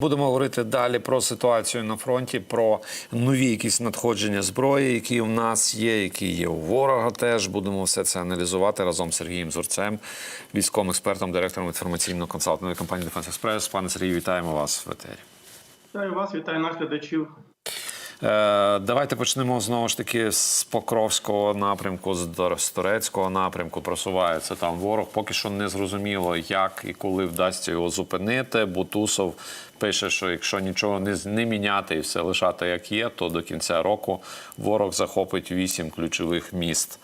Будемо говорити далі про ситуацію на фронті, про нові якісь надходження зброї, які у нас є, які є у ворога. Теж будемо все це аналізувати разом з Сергієм Зурцем, військовим експертом, директором інформаційно-консалтингової компанії Дефенс Експрес. Пане Сергію, вітаємо вас в етері. Вітаю вас, вітаю наглядачів. Е, Давайте почнемо знову ж таки з Покровського напрямку, з Торецького напрямку. Просувається там ворог. Поки що не зрозуміло, як і коли вдасться його зупинити. Бутусов пише, що якщо нічого не, не міняти і все лишати як є, то до кінця року ворог захопить вісім ключових міст.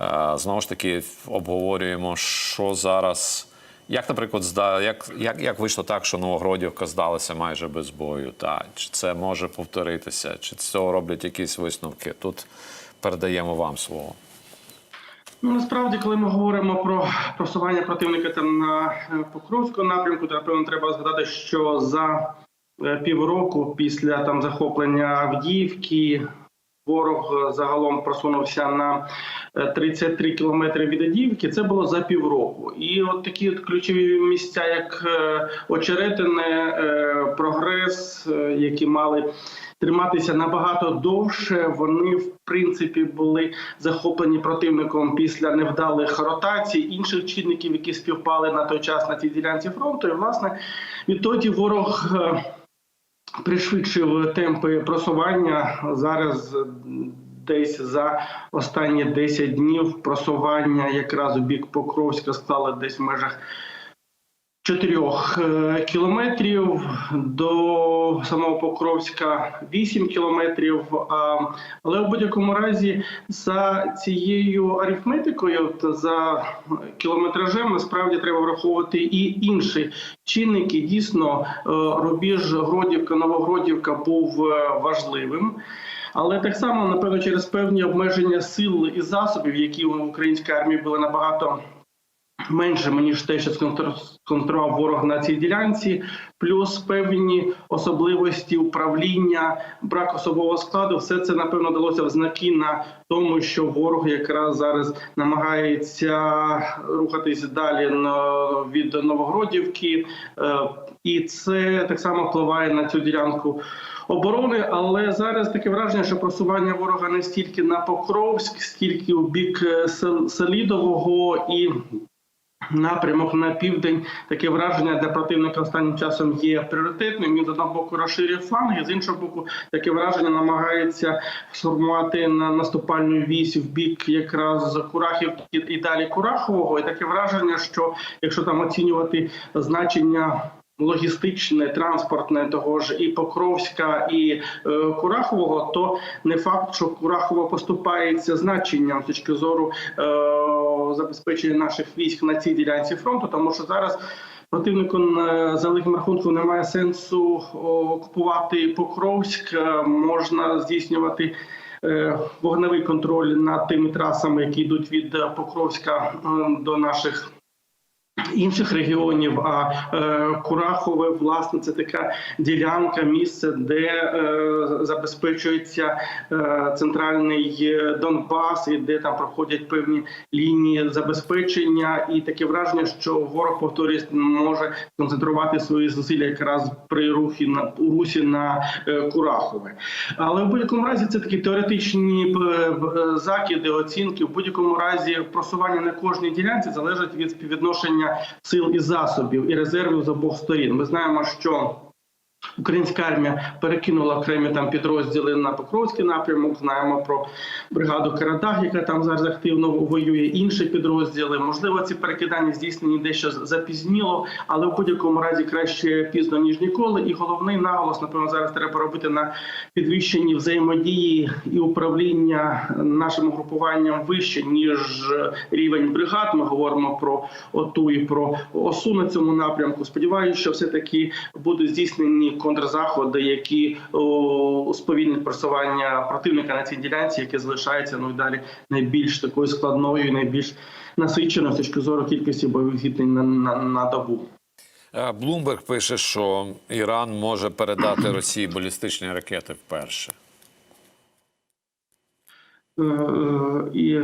Е, Знову ж таки, обговорюємо, що зараз. Як, наприклад, зда як, як, як вийшло так, що Новогродівка здалася майже без бою? Та чи це може повторитися, чи з цього роблять якісь висновки? Тут передаємо вам слово. Ну насправді, коли ми говоримо про просування противника там на е, Покровському напрямку, то напевно треба згадати, що за е, півроку після там захоплення Авдіївки ворог е, загалом просунувся на е, 33 кілометри від Авдіївки. Це було за півроку. І от такі от ключові місця, як е, Очеретине, е, прогрес, е, які мали триматися набагато довше. Вони в принципі були захоплені противником після невдалих ротацій інших чинників, які співпали на той час на цій ділянці фронту. І власне відтоді ворог. Пришвидшив темпи просування зараз. Десь за останні 10 днів просування якраз у бік Покровська стало десь в межах 4 кілометрів до самого Покровська 8 кілометрів. Але в будь-якому разі за цією арифметикою та за кілометражем насправді треба враховувати і інші чинники. Дійсно, е, рубіж Гродівка, Новогродівка був е, важливим. Але так само, напевно, через певні обмеження сил і засобів, які у українській армії були набагато меншими, ніж те, що сконструював ворог на цій ділянці, плюс певні особливості управління, брак особового складу, все це напевно далося в знаки на тому, що ворог якраз зараз намагається рухатись далі від Новогродівки, Е, і це так само впливає на цю ділянку. Оборони, але зараз таке враження, що просування ворога не стільки на Покровськ, стільки у бік е, Селідового і напрямок на південь. Таке враження для противника останнім часом є пріоритетним. Він з одного боку розширює фланги, з іншого боку, таке враження намагається сформувати на наступальну вісь в бік якраз Курахівки і далі Курахового. І таке враження, що якщо там оцінювати значення. Логістичне, транспортне того ж і Покровська, і е, Курахового, то не факт, що Курахово поступається значенням з точки зору е, забезпечення наших військ на цій ділянці фронту, тому що зараз. Противнику е, за великим рахунком немає сенсу окупувати Покровськ. Е, Можна здійснювати е, вогневий контроль над тими трасами, які йдуть від Покровська до наших інших регіонів. А е, Курахове, власне, це така ділянка, місце, де е, забезпечується е, центральний Донбас, і де там проходять певні лінії забезпечення, і таке враження, що ворог повторюсь може концентрувати свої зусилля якраз при рухі на у русі на Курахове. Але в будь-якому разі це такі теоретичні закиди, оцінки. В будь-якому разі просування на кожній ділянці залежить від співвідношення сил і засобів і резервів з обох сторін. Ми знаємо, що Українська армія перекинула окремі там підрозділи на Покровський напрямок. Знаємо про бригаду Карадах, яка там зараз активно воює. Інші підрозділи. Можливо, ці перекидання здійснені дещо запізніло, але в будь-якому разі краще пізно ніж ніколи. І головний наголос, напевно, зараз треба робити на підвищенні взаємодії і управління нашим угрупуванням вище ніж рівень бригад. Ми говоримо про ОТУ і про ОСУ на цьому напрямку. Сподіваюся, що все таки будуть здійснені контрзаходи, які сповільнять просування противника на цій ділянці, яке залишається ну і далі найбільш такою складною, найбільш насиченою з точки зору кількості бойових зіткнень на, на, на добу. Е, Блумберг пише, що Іран може передати Росії балістичні ракети вперше. Е, І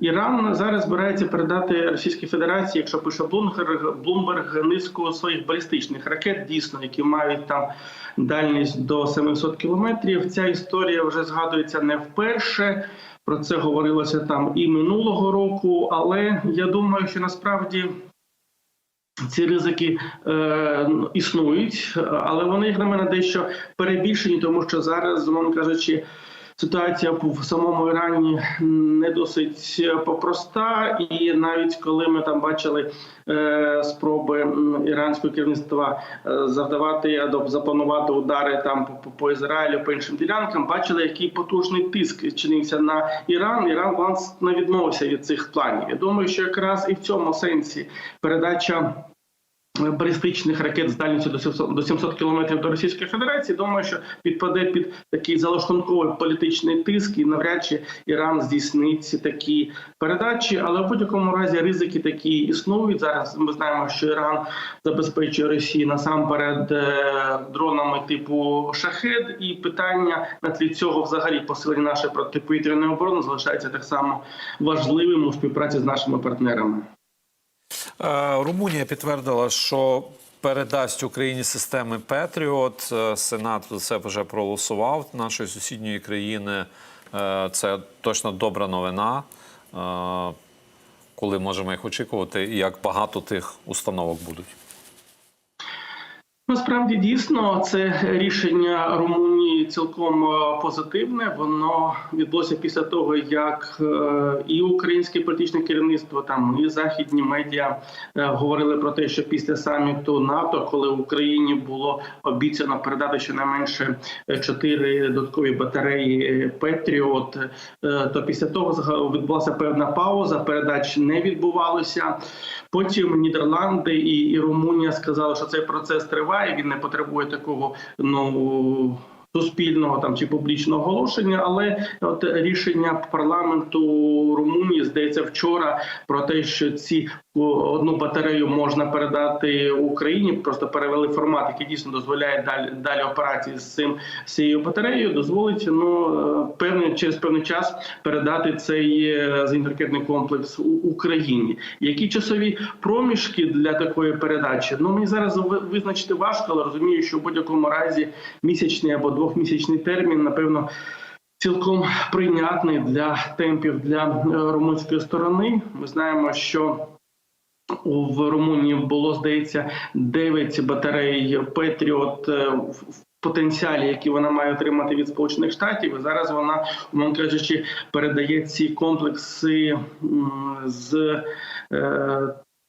Іран зараз збирається передати Російській Федерації, якщо пише Блумберг, Блумберг низку своїх балістичних ракет, дійсно, які мають там дальність до 700 кілометрів. Ця історія вже згадується не вперше. Про це говорилося там і минулого року, але я думаю, що насправді. Ці ризики е, існують, але вони, як на мене, дещо перебільшені, тому що зараз, умовно кажучи, ситуація в самому Ірані не досить проста. І навіть коли ми там бачили е, спроби іранського керівництва е, завдавати запланувати удари там по, по, по Ізраїлю, по іншим ділянкам, бачили, який потужний тиск чинився на Іран. Іран власне відмовився від цих планів. Я думаю, що якраз і в цьому сенсі передача балістичних ракет з дальністю до 700, до 700 кілометрів до Російської Федерації. Думаю, що підпаде під такий залаштунковий політичний тиск, і навряд чи Іран здійснить такі передачі. Але в будь-якому разі ризики такі існують. Зараз ми знаємо, що Іран забезпечує Росію насамперед е, дронами типу шахед, і питання на тлі цього взагалі посилення нашої протиповітряної оборони залишається так само важливим у співпраці з нашими партнерами. Е, Румунія підтвердила, що передасть Україні системи Петріот. Е, Сенат за це вже проголосував нашої сусідньої країни. Е, Це точно добра новина. Коли можемо їх очікувати, і як багато тих установок будуть. Насправді дійсно це рішення Румунії цілком е, позитивне. Воно відбулося після того, як е, і українське політичне керівництво, там і західні медіа е, говорили про те, що після саміту НАТО, коли Україні було обіцяно передати щонайменше чотири додаткові батареї Петріот, то після того відбулася певна пауза. Передач не відбувалося. Потім Нідерланди і, і Румунія сказали, що цей процес триває. Він не потребує такого ну. Суспільного там чи публічного оголошення, але от рішення парламенту Румунії здається вчора про те, що ці одну батарею можна передати Україні, просто перевели формат, який дійсно дозволяє далі далі операції з цим з цією батареєю, дозволить ну е, певний через певний час передати цей е, зенітно-ракетний комплекс у Україні. Які часові проміжки для такої передачі? Ну мені зараз визначити важко, але розумію, що в будь-якому разі місячний або двохмісячний термін, напевно. Цілком прийнятний для темпів для е, румунської сторони. Ми знаємо, що в Румунії було здається 9 батарей Петріот е, в потенціалі, які вона має отримати від Сполучених Штатів. І зараз вона, умовно кажучи, передає ці комплекси з.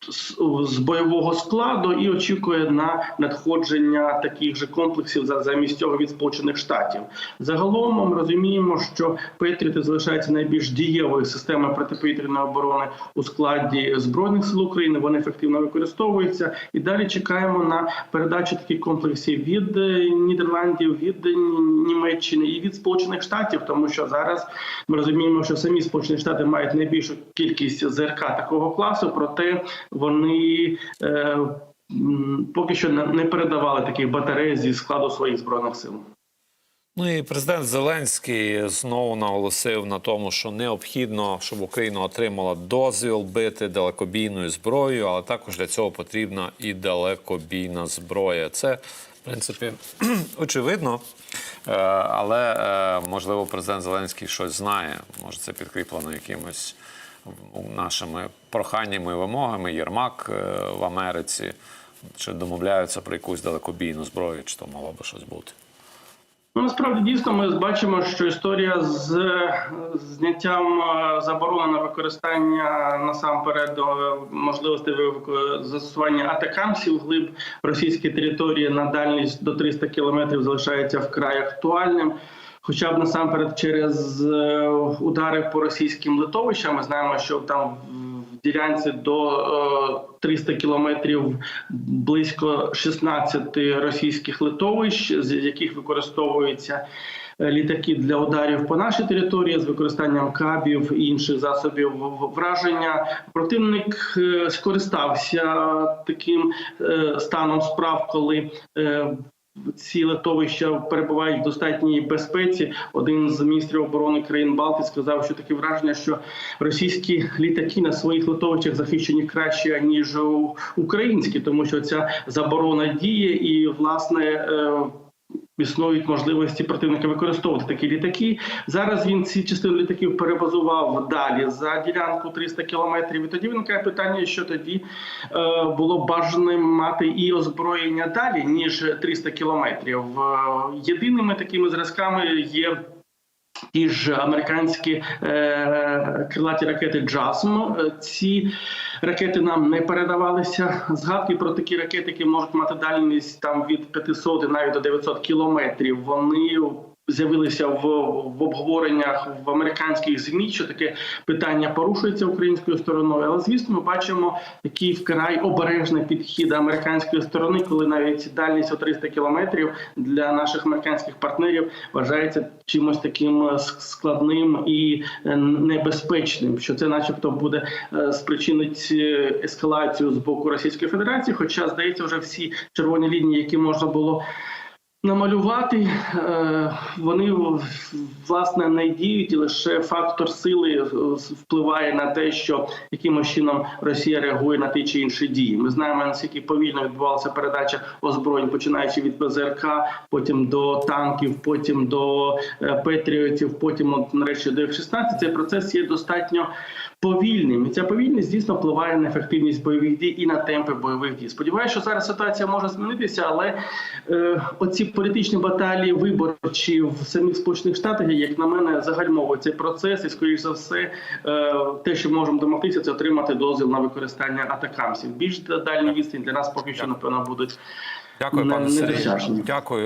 З- бойового складу і очікує на надходження таких же комплексів за замість цього від сполучених штатів. Загалом ми розуміємо, що Петріти залишаються найбільш дієвою системою протиповітряної оборони у складі збройних сил України. Вони ефективно використовуються. І далі чекаємо на передачу таких комплексів від е, Нідерландів, від е, Німеччини і від Сполучених Штатів, тому що зараз ми розуміємо, що самі Сполучені Штати мають найбільшу кількість ЗРК такого класу, проте вони е, поки що не передавали таких батарей зі складу своїх збройних сил. Ну і президент Зеленський знову наголосив на тому, що необхідно, щоб Україна отримала дозвіл бити далекобійною зброєю, але також для цього потрібна і далекобійна зброя. Це, в принципі, очевидно. Е, Але е, можливо, президент Зеленський щось знає. Може, це підкріплено якимось нашими проханнями і вимогами. Єрмак е, в Америці чи домовляються про якусь далекобійну зброю, чи то могло би щось бути. Ну, насправді дійсно ми бачимо, що історія з зняттям е, заборони на використання насамперед е, можливості застосування атакамсів глиб російської території на дальність до 300 кілометрів залишається вкрай актуальним. Хоча б насамперед через е, удари по російським литовищам. Ми знаємо, що там в ділянці до е, 300 кілометрів близько 16 російських литовищ, з яких використовуються е, літаки для ударів по нашій території з використанням кабів і інших засобів враження. Противник е, скористався таким е, станом справ, коли е, ці литовища перебувають в достатній безпеці. Один з міністрів оборони країн Балтії сказав, що таке враження, що російські літаки на своїх литовищах захищені краще ніж українські, тому що ця заборона діє і власне. Існують можливості противника використовувати такі літаки. Зараз він ці частини літаків перебазував далі за ділянку 300 кілометрів. І тоді виникає питання, що тоді е, було бажаним мати і озброєння далі ніж 300 кілометрів. Е, єдиними такими зразками є. Ті ж американські е, крилаті ракети «Джасм». Ці ракети нам не передавалися. Згадки про такі ракети, які можуть мати дальність там від 500 і навіть до 900 кілометрів. Вони з'явилися в, в обговореннях в американських змі, що таке питання порушується українською стороною. Але звісно, ми бачимо такий вкрай обережний підхід американської сторони, коли навіть дальність у 300 кілометрів для наших американських партнерів вважається чимось таким е, складним і е, небезпечним, що це, начебто, буде е, спричинить ескалацію з боку Російської Федерації. Хоча здається, вже всі червоні лінії, які можна було намалювати, е, вони власне не діють, лише фактор сили е, впливає на те, що якимось чином Росія реагує на ті чи інші дії. Ми знаємо наскільки повільно відбувалася передача озброєнь, починаючи від ПЗРК, потім до танків, потім до е, Петріотів, потім от, нарешті до F-16. Цей процес є достатньо повільним. І ця повільність дійсно впливає на ефективність бойових дій і на темпи бойових дій. Сподіваюся, що зараз ситуація може змінитися, але е, оці політичні баталії виборчі в самих сполучених штатах, як на мене, загальмовують цей процес, і скоріш за все, е, те, що можемо домогтися, це отримати дозвіл на використання атакамсів. Більш дальні відстані для нас поки що напевно будуть Дякую, пане Сергію. Дякую.